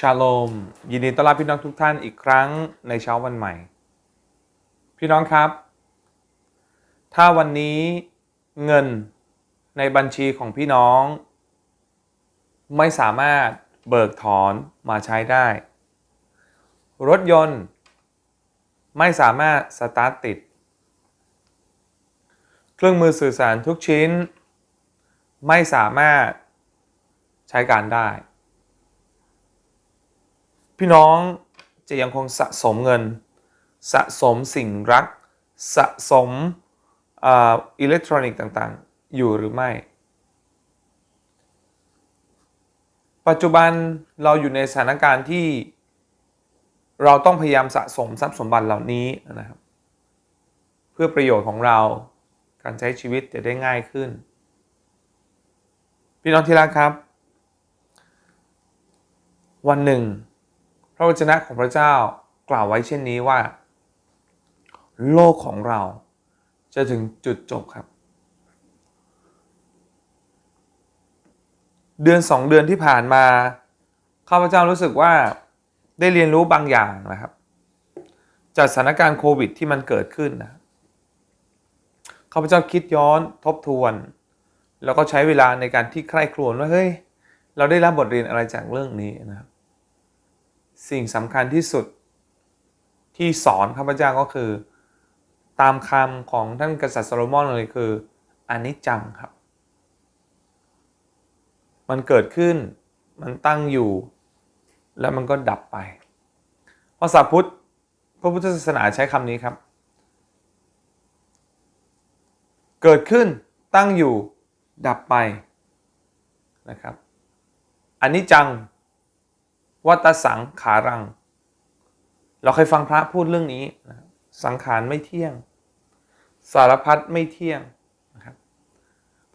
ชาโลม ยินดีต้อนรับพี่น้องทุกท่านอีกครั้งในเช้าวันใหม่ พี่น้องครับ ถ้าวันนี้เงินในบัญชีของพี่น้อง ไม่สามารถเบิกถอนมาใช้ได้ รถยนต์ ไม่สามารถสตาร์ทติด เครื่องมือสื่อสารทุกชิ้น ไม่สามารถใช้การได้ พี่น้องจะยังคงสะสมเงิน สะสมสิ่งรัก สะสมอิเล็กทรอนิกส์ต่างๆ อยู่หรือไม่ ปัจจุบันเราอยู่ในสถานการณ์ที่เราต้องพยายามสะสมทรัพย์สมบัติเหล่านี้นะครับ เพื่อประโยชน์ของเราการใช้ชีวิตจะได้ง่ายขึ้น พี่น้องที่รักครับ วันหนึ่ง ระวจนะของพระเจ้ากล่าวไว้เช่นนี้ว่า โลกของเราจะถึงจุดจบครับ เดือนสองเดือนที่ผ่านมาข้าพเจ้ารู้สึกว่าได้เรียนรู้บางอย่างนะครับจากสถานการณ์โควิดที่มันเกิดขึ้นนะข้าพเจ้าคิดย้อนทบทวน แล้วก็ใช้เวลาในการที่ใคร่ครวญว่าเฮ้ยเราได้รับบทเรียนอะไรจากเรื่องนี้นะครับ สิ่งสำคัญที่สุดที่สอนข้าพเจ้าก็คือ ตามคำของท่านกษัตริย์โซโลมอนเลยคืออนิจจังครับ มันเกิดขึ้น มันตั้งอยู่ แล้วมันก็ดับไป ภาษาพุทธ พระพุทธศาสนาใช้คำนี้ครับ เกิดขึ้น ตั้งอยู่ ดับไป นะครับ อันนี้จัง วัตสังขารัง เราเคยฟังพระพูดเรื่องนี้นะสังขารไม่เที่ยง สารพัดไม่เที่ยงนะครับ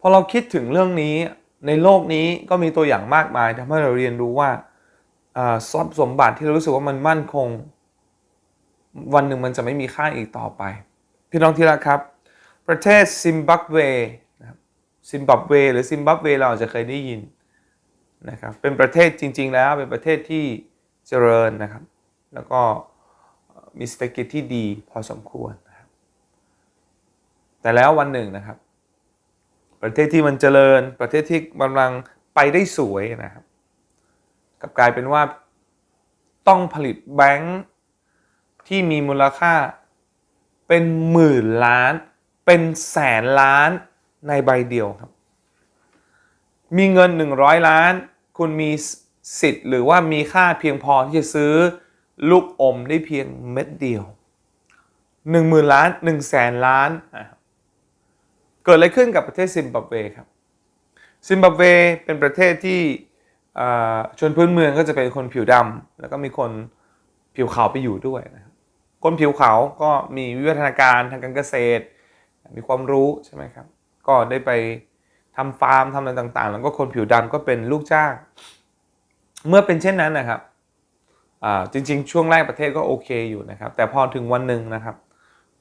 พอเราคิดถึงเรื่องนี้ในโลกนี้ก็มีตัวอย่างมากมายทำให้เราเรียนรู้ว่าทรัพย์สมบัติที่เรารู้สึกว่ามันมั่นคง วันหนึ่งมันจะไม่มีค่าอีกต่อไป พี่น้องที่รักครับ ประเทศซิมบับเวนะครับซิมบับเวหรือซิมบับเวเราอาจจะเคยได้ยิน นะครับเป็นประเทศจริง ๆ แล้วเป็นประเทศที่เจริญนะครับ แล้วก็มีเศรษฐกิจที่ดีพอสมควรนะครับแต่แล้ววันหนึ่งนะครับ ประเทศที่มันเจริญ ประเทศที่กำลังไปได้สวยนะครับกับกลายเป็นว่าต้องผลิตแบงค์ที่มีมูลค่าเป็นหมื่นล้าน เป็นแสนล้านในใบเดียวครับ มีเงิน 100 ล้าน คุณมีสิทธิ์หรือว่ามีค่าเพียงพอที่จะซื้อลูกอมได้เพียงเม็ดเดียว1 0,000ล้าน1 0 0 0 0แสนล้านนะครับเกิดอะไรขึ้นกับประเทศซิมบับเวครับซิมบับเวเป็นประเทศที่ชนพื้นเมืองก็จะเป็นคนผิวดำแล้วก็มีคนผิวขาวไปอยู่ด้วยนะครับคนผิวขาวก็มีวิวัฒนาการทางการเกษตร มีความรู้ใช่ไหมครับ ก็ได้ไป ทำฟาร์มทำอะไรต่างๆ แล้วก็คนผิวดำก็เป็นลูกจ้าง เมื่อเป็นเช่นนั้นนะครับจริงๆ ช่วงแรกประเทศก็โอเคอยู่นะครับ แต่พอถึงวันหนึ่งนะครับ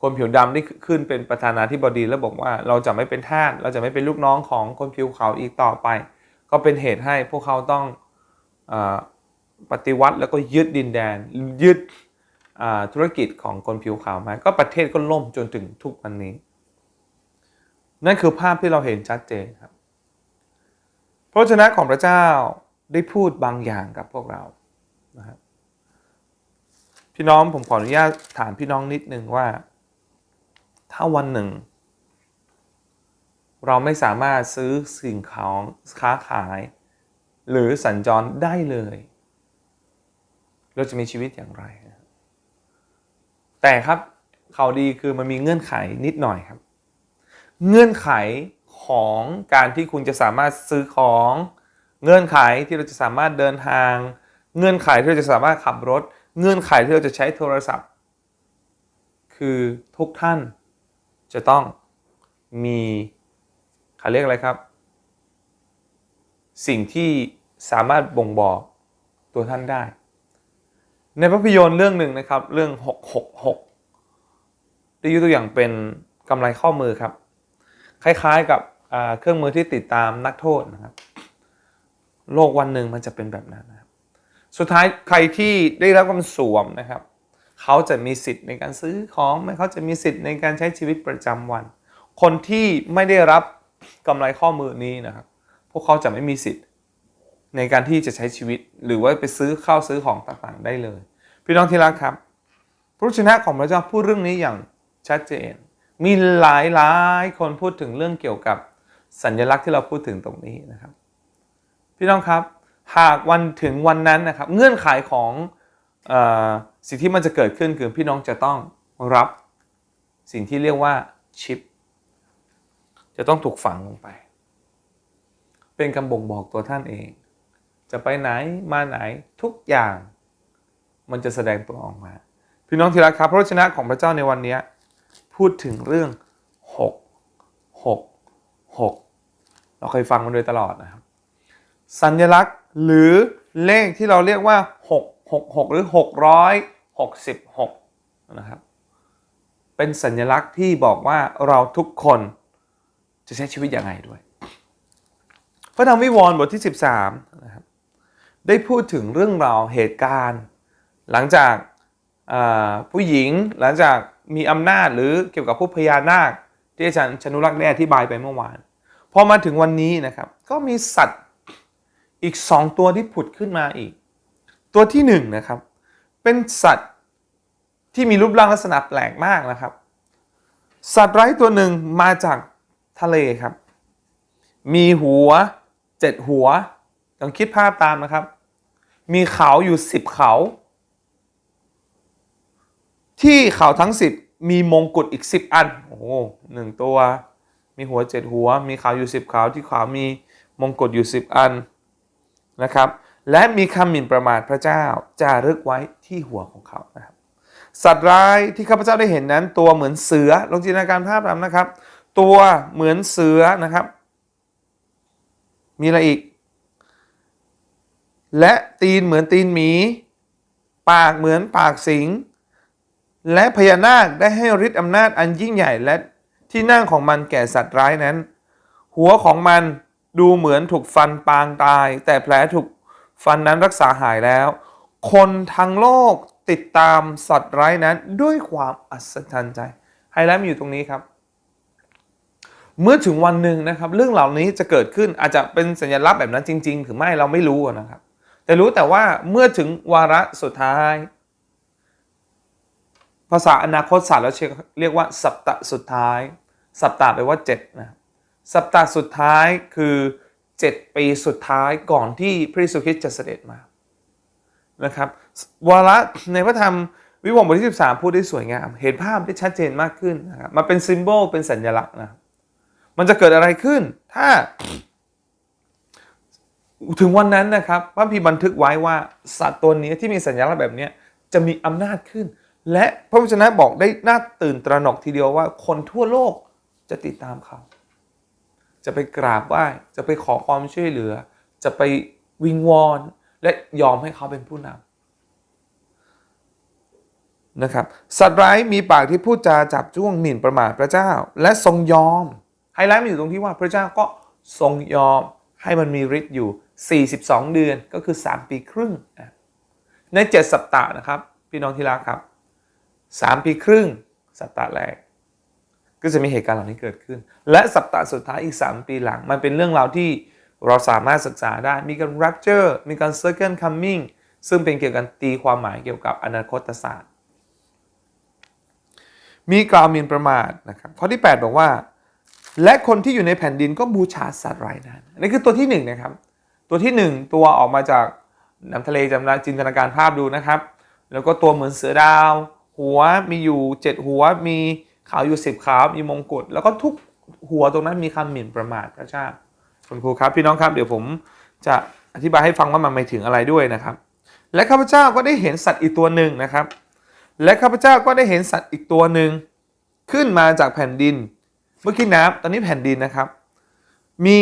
คนผิวดำได้ขึ้นเป็นประธานาธิบดีแล้วบอกว่าเราจะไม่เป็นทาสเราจะไม่เป็นลูกน้องของคนผิวขาวอีกต่อไป ก็เป็นเหตุให้พวกเขาต้องอปฏิวัติแล้วก็ยึดดินแดน ยึดธุรกิจของคนผิวขาวมาก็ประเทศก็ล่มจนถึงทุกวันนี้ นั่นคือภาพที่เราเห็นชัดเจนครับพระเจ้าของพระเจ้าได้พูดบางอย่างกับพวกเรานะครับพี่น้องผมขออนุญาตถามพี่น้องนิดนึงว่า ถ้าวันหนึ่ง เราไม่สามารถซื้อสิ่งของค้าขาย หรือสัญจรได้เลย เราจะมีชีวิตอย่างไร แต่ครับข่าวดีคือมันมีเงื่อนไขนิดหน่อยครับ เงื่อนไขของการที่คุณจะสามารถซื้อของ เงื่อนไขที่เราจะสามารถเดินทาง เงื่อนไขที่เราจะสามารถขับรถ เงื่อนไขที่เราจะใช้โทรศัพท์ คือทุกท่านจะต้องมีเขาเรียกอะไรครับ สิ่งที่สามารถบ่งบอกตัวท่านได้ ในภาพยนตร์เรื่องหนึ่งนะครับ เรื่อง 666 ได้ยกตัวอย่างเป็นกำไรข้อมือครับ คล้ายๆกับเครื่องมือที่ติดตามนักโทษนะครับ โลกวันหนึ่งมันจะเป็นแบบนั้นนะครับ สุดท้ายใครที่ได้รับความสวมนะครับ เขาจะมีสิทธิ์ในการซื้อของเขาจะมีสิทธิ์ในการใช้ชีวิตประจำวัน คนที่ไม่ได้รับกำไรข้อมือนี้นะครับ พวกเขาจะไม่มีสิทธิ์ในการที่จะใช้ชีวิต หรือว่าไปซื้อข้าวซื้อของต่างๆ ได้เลย พี่น้องที่รักครับพระชนะของพระเจ้าพูดเรื่องนี้อย่างชัดเจน มีหลายหลายคนพูดถึงเรื่องเกี่ยวกับสัญลักษณ์ที่เราพูดถึงตรงนี้นะครับ พี่น้องครับ หากวันถึงวันนั้นนะครับ เงื่อนไขของออสิ่งที่มันจะเกิดขึ้นคือพี่น้องจะต้องรับสิ่งที่เรียกว่าชิป จะต้องถูกฝังลงไป เป็นคำบ่งบอกตัวท่านเอง จะไปไหนมาไหนทุกอย่าง มันจะแสดงตัวออกมา พี่น้องที่รักครับพระวจนะของพระเจ้าในวันนี้ พูดถึงเรื่อง 6 6 6 เราเคยฟังมันโดยตลอดนะครับ สัญลักษณ์หรือเลขที่เราเรียกว่า 6 6 6 หรือ 666 นะครับ เป็นสัญลักษณ์ที่บอกว่าเราทุกคนจะใช้ชีวิตยังไงด้วย พระธรรมวิวรณ์บทที่ 13 นะครับ ได้พูดถึงเรื่องราวเหตุการณ์ หลังจากผู้หญิงหลังจาก มีอำนาจหรือเกี่ยวกับผู้พญานาค ที่อาจารย์ชนุรักษ์ได้อธิบายไปเมื่อวานพอมาถึงวันนี้นะครับ ก็มีสัตว์อีกสองตัวที่ผุดขึ้นมาอีก ตัวที่หนึ่งนะครับ เป็นสัตว์ที่มีรูปร่างลักษณะแปลกมากนะครับ สัตว์ไร้ตัวหนึ่งมาจากทะเลครับ มีหัวเจ็ดหัวลองคิดภาพตามนะครับ มีเขาอยู่สิบเขา ที่เขาทั้งสิบมีมงกุฎอีกสิบอัน โอ้หนึ่งตัว มีหัวเจ็ดหัว มีขาอยู่สิบขาที่ขามีมงกุฎอยู่สิบอันนะครับ และมีคำหมิ่นประมาทพระเจ้าจารึกไว้ที่หัวของเขานะครับ สัตว์ร้ายที่ข้าพเจ้าได้เห็นนั้น ตัวเหมือนเสือ ลองจินตนาการภาพตามนะครับ ตัวเหมือนเสือนะครับ มีอะไรอีก และตีนเหมือนตีนหมี ปากเหมือนปากสิง และพญานาคได้ให้ฤทธิ์อำนาจอันยิ่งใหญ่และที่นั่งของมันแก่สัตว์ร้ายนั้น หัวของมันดูเหมือนถูกฟันปางตาย แต่แผลถูกฟันนั้นรักษาหายแล้ว คนทั้งโลกติดตามสัตว์ร้ายนั้นด้วยความอัศจรรย์ใจไฮไลท์มีอยู่ตรงนี้ครับ เมื่อถึงวันหนึ่งนะครับ เรื่องเหล่านี้จะเกิดขึ้นอาจจะเป็นสัญลักษณ์แบบนั้นจริง ๆ หรือไม่เราไม่รู้นะครับ แต่รู้แต่ว่าเมื่อถึงวาระสุดท้าย ภาษาอนาคตศาสตร์เราเรียกว่าสัปตะสุดท้าย สัปตะแปลว่า7นะสัปตะสุดท้ายคือ 7 ปีสุดท้ายก่อนที่พระเยซูคริสต์จะเสด็จมานะครับวาระในพระธรรมวิวรณ์บทที่ 13 พูดได้สวยงาม เห็นภาพได้ชัดเจนมากขึ้นนะครับมาเป็นซิมโบลเป็นสัญลักษณ์นะมันจะเกิดอะไรขึ้น ถ้า ถึงวันนั้นนะครับพระพีบันทึกไว้ว่าสัตว์ตัวนี้ที่มีสัญลักษณ์แบบนี้จะมีอำนาจขึ้น และพระวจนะบอกได้น่าตื่นตระหนกทีเดียวว่า คนทั่วโลกจะติดตามเขา จะไปกราบไหว้ จะไปขอความช่วยเหลือ จะไปวิงวอนและยอมให้เขาเป็นผู้นำนะครับสัตว์ร้ายมีปากที่พูดจาจับจ้วงหมิ่นประมาทพระเจ้า และทรงยอมไฮไลท์มันอยู่ตรงที่ว่าพระเจ้าก็ทรงยอมให้มันมีฤทธิ์อยู่ 42 เดือนก็คือ 3 ปีครึ่ง ใน 7 สัปดาห์นะครับ พี่น้องที่รักครับ 3 ปีครึ่ง สัปดาห์แรก ก็จะมีเหตุการณ์เหล่านี้เกิดขึ้น และสัปดาห์สุดท้ายอีก 3 ปีหลัง มันเป็นเรื่องราวที่เราสามารถศึกษาได้ มีการ rapture มีการ second coming ซึ่งเป็นเกี่ยวกับตีความหมายเกี่ยวกับอนาคตศาสตร์ มีกล่าวมินประมาทนะครับ ข้อที่ 8 บอกว่า และคนที่อยู่ในแผ่นดินก็บูชาสัตว์รายนั้นอันนี้คือตัวที่1นนะครับ ตัวที่ 1 ตัวออกมาจากน้ำทะเลจำนาจินตนาการภาพดูนะครับ แล้วก็ตัวเหมือนเสือดาว หัวมีอยู่ 7 หัวมีขาวอยู่ 10ขาวมีมงกุฎแล้วก็ทุกหัวตรงนั้นมีคำหมิ่นประมาทพระเจ้าคุณครูครับพี่น้องครับเดี๋ยวผมจะอธิบายให้ฟังว่ามันหมายถึงอะไรด้วยนะครับ และข้าพเจ้าก็ได้เห็นสัตว์อีกตัวหนึ่งนะครับ และข้าพเจ้าก็ได้เห็นสัตว์อีกตัวหนึ่งขึ้นมาจากแผ่นดิน เมื่อกี้น้ำตอนนี้แผ่นดินนะครับ มี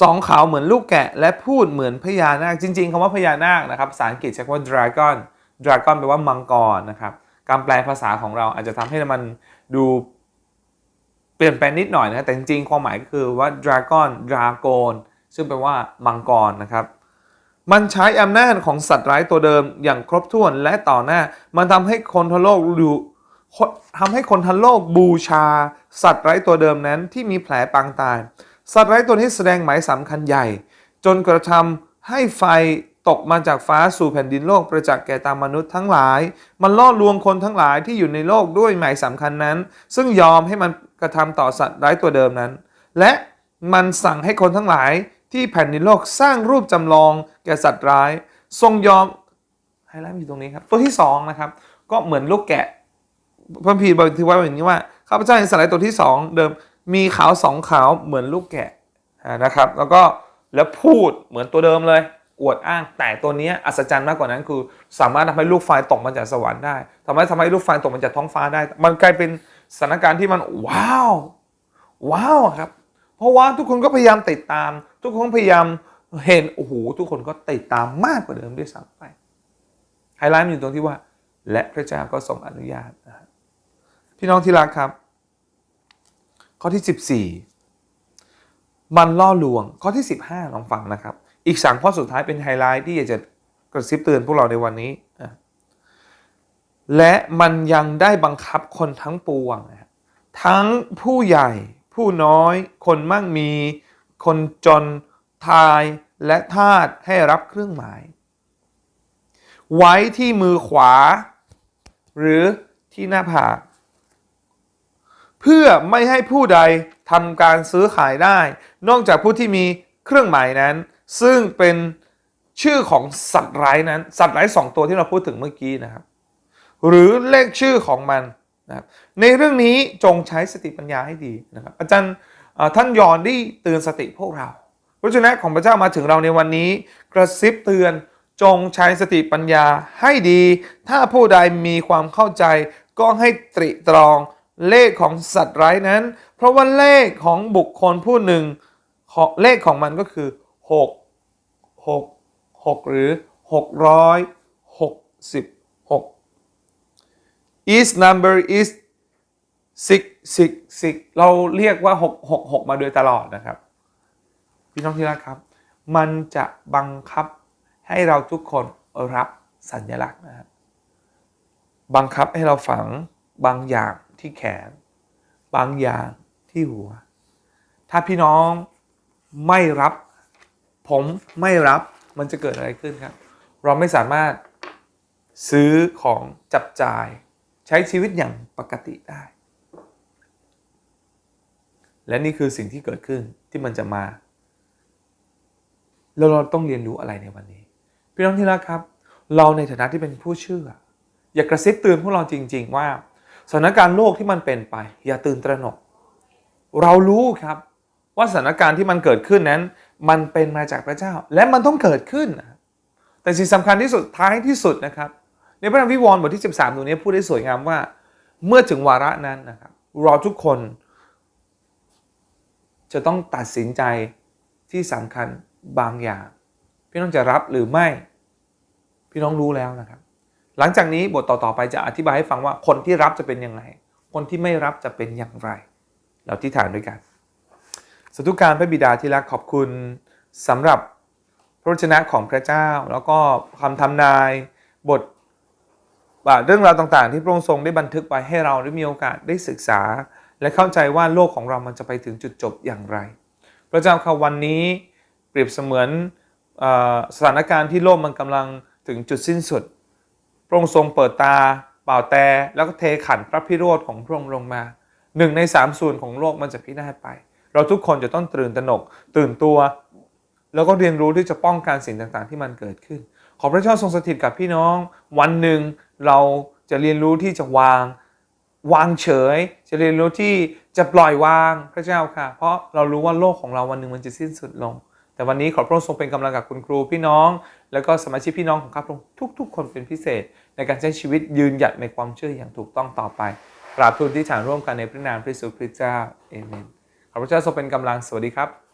สองขาวเหมือนลูกแกะ และพูดเหมือนพญานาคจริง ๆคำว่าพญานาคนะครับภาษาอังกฤษใช้คำว่า dragon dragon แปลว่ามังกรนะครับการแปลภาษาของเราอาจจะทำให้มันดูเปลี่ยนแปลงนิดหน่อยนะแต่จริงๆความหมายก็คือว่า dragon dragon ซึ่งแปลว่ามังกรนะครับมันใช้อำนาจของสัตว์ร้ายตัวเดิมอย่างครบถ้วนและต่อหน้า มันทำให้คนทั้งโลกดูทำให้คนทั้งโลกบูชา สัตว์ร้ายตัวเดิมนั้นที่มีแผลปางตาย สัตว์ร้ายตัวนี้แสดงหมายสำคัญใหญ่ จนกระทำให้ไฟ ตกมาจากฟ้าสู่แผ่นดินโลกประจักษ์แก่ตามมนุษย์ทั้งหลาย มันล่อลวงคนทั้งหลายที่อยู่ในโลกด้วยหมายสำคัญนั้น ซึ่งยอมให้มันกระทำต่อสัตว์ร้ายตัวเดิมนั้น และมันสั่งให้คนทั้งหลายที่แผ่นดินโลกสร้างรูปจำลองแก่สัตว์ร้าย ทรงยอมไฮไลท์อยู่ตรงนี้ครับตัวที่สองนะครับก็เหมือนลูกแกะพระพีร์บันทึกไว้แบบนี้ว่าข้าพเจ้าเห็นสัตว์ร้ายตัวที่สองเดิมมีขาวสองขาวเหมือนลูกแกะนะครับ แล้วก็แล้วพูดเหมือนตัวเดิมเลย อวดอ้าง แต่ตัวนี้อัศจรรย์มากกว่านั้นคือ สามารถทำให้ลูกไฟตกมาจากสวรรค์ได้ทำให้ทำให้ลูกไฟตกมาจากท้องฟ้าได้ มันกลายเป็นสถานการณ์ที่มันว้าวว้าวครับ เพราะว่าทุกคนก็พยายามติดตาม ทุกคนพยายามเห็นโอ้โหทุกคนก็ติดตามมากกว่าเดิมด้วยซ้ำไปไฮไลท์มันอยู่ตรงที่ว่า และพระเจ้าก็ทรงอนุญาตนะฮะพี่น้องที่รักครับ ข้อที่ 14 มันล่อลวงข้อที่ 15 ลองฟังนะครับ อีกสามข้อสุดท้ายเป็นไฮไลท์ที่อยากจะกระซิบเตือนพวกเราในวันนี้ และมันยังได้บังคับคนทั้งปวงนะฮะทั้งผู้ใหญ่ผู้น้อย คนมั่งมี คนจนทายและทาสให้รับเครื่องหมาย ไว้ที่มือขวา หรือที่หน้าผากเพื่อไม่ให้ผู้ใดทำการซื้อขายได้ นอกจากผู้ที่มีเครื่องหมายนั้น ซึ่งเป็นชื่อของสัตว์ร้ายนั้น สัตว์ร้ายสองตัวที่เราพูดถึงเมื่อกี้นะครับ หรือเลขชื่อของมันนะครับในเรื่องนี้จงใช้สติปัญญาให้ดีนะครับ อาจารย์ท่านยอนได้เตือนสติพวกเราพระเจ้าของพระเจ้ามาถึงเราในวันนี้ กระซิบเตือนจงใช้สติปัญญาให้ดี ถ้าผู้ใดมีความเข้าใจ ก็ให้ตริตรองเลขของสัตว์ร้ายนั้น เพราะว่าเลขของบุคคลผู้หนึ่งของเลขของมันก็คือ 6 6 6หรือ666 each number is six six six เราเรียกว่า6 6 6มาโดยตลอดนะครับ พี่น้องที่รักครับ มันจะบังคับให้เราทุกคนรับสัญลักษณ์นะครับบังคับให้เราฝังบางอย่างที่แขน บางอย่างที่หัว ถ้าพี่น้องไม่รับ ผมไม่รับมันจะเกิดอะไรขึ้นครับ เราไม่สามารถซื้อของจับจ่าย ใช้ชีวิตอย่างปกติได้ และนี่คือสิ่งที่เกิดขึ้นที่มันจะมาแล้วเราต้องเรียนรู้อะไรในวันนี้ พี่น้องที่รักครับ เราในฐานะที่เป็นผู้เชื่อ อย่ากระซิบเตือนพวกเราจริง ๆ ว่าสถานการณ์โลกที่มันเป็นไป อย่าตื่นตระหนก เรารู้ครับว่าสถานการณ์ที่มันเกิดขึ้นนั้น มันเป็นมาจากพระเจ้า และมันต้องเกิดขึ้น แต่สิ่งสำคัญที่สุดท้ายที่สุดนะครับ ในพระธรรมวิวรณ์บทที่ 13ตรงนี้พูดได้สวยงามว่า เมื่อถึงวาระนั้นนะครับเราทุกคน จะต้องตัดสินใจที่สำคัญบางอย่าง พี่น้องจะรับหรือไม่ พี่น้องรู้แล้วนะครับ หลังจากนี้บทต่อๆไปจะอธิบายให้ฟังว่าคนที่รับจะเป็นยังไงคนที่ไม่รับจะเป็นอย่างไร เราที่ฐานด้วยกัน สาธุการพระบิดาที่รักขอบคุณสำหรับพระวจนะของพระเจ้า แล้วก็คำทำนายบทเรื่องราวต่างๆ ที่พระองค์ทรงได้บันทึกไปให้เราได้มีโอกาสได้ศึกษา และเข้าใจว่าโลกของเรามันจะไปถึงจุดจบอย่างไร พระเจ้าค่ะวันนี้เปรียบเสมือนอสถานการณ์ที่โลกมันกำลังถึงจุดสิ้นสุด พระองค์ทรงเปิดตาเป่าแต่แล้วก็เทขันพระพิโรธของพระองค์ลงมาหนึ่งในสามส่วนของโลกมันจะพินาศไป เราทุกคนจะต้องตื่นตระหนก ตื่นตัว แล้วก็เรียนรู้ที่จะป้องกันสิ่งต่างๆ ที่มันเกิดขึ้น ขอพระเจ้าทรงสถิตกับพี่น้อง วันหนึ่งเราจะเรียนรู้ที่จะวางวางเฉย จะเรียนรู้ที่จะปล่อยวางพระเจ้าค่ะ เพราะเรารู้ว่าโลกของเราวันหนึ่งมันจะสิ้นสุดลง แต่วันนี้ขอพระองค์ทรงเป็นกำลังกับคุณครูพี่น้อง แล้วก็สมาชิกพี่น้องของข้าพระองค์ทุก ๆ คนเป็นพิเศษ ในการใช้ชีวิตยืนหยัดในความเชื่ออย่างถูกต้องต่อไปกราบทูลที่ฐานร่วมกันในพระนามพระเยซูคริสต์เจ้าเอเมน อพระเจ้าทรงเป็นกำลัง สวัสดีครับ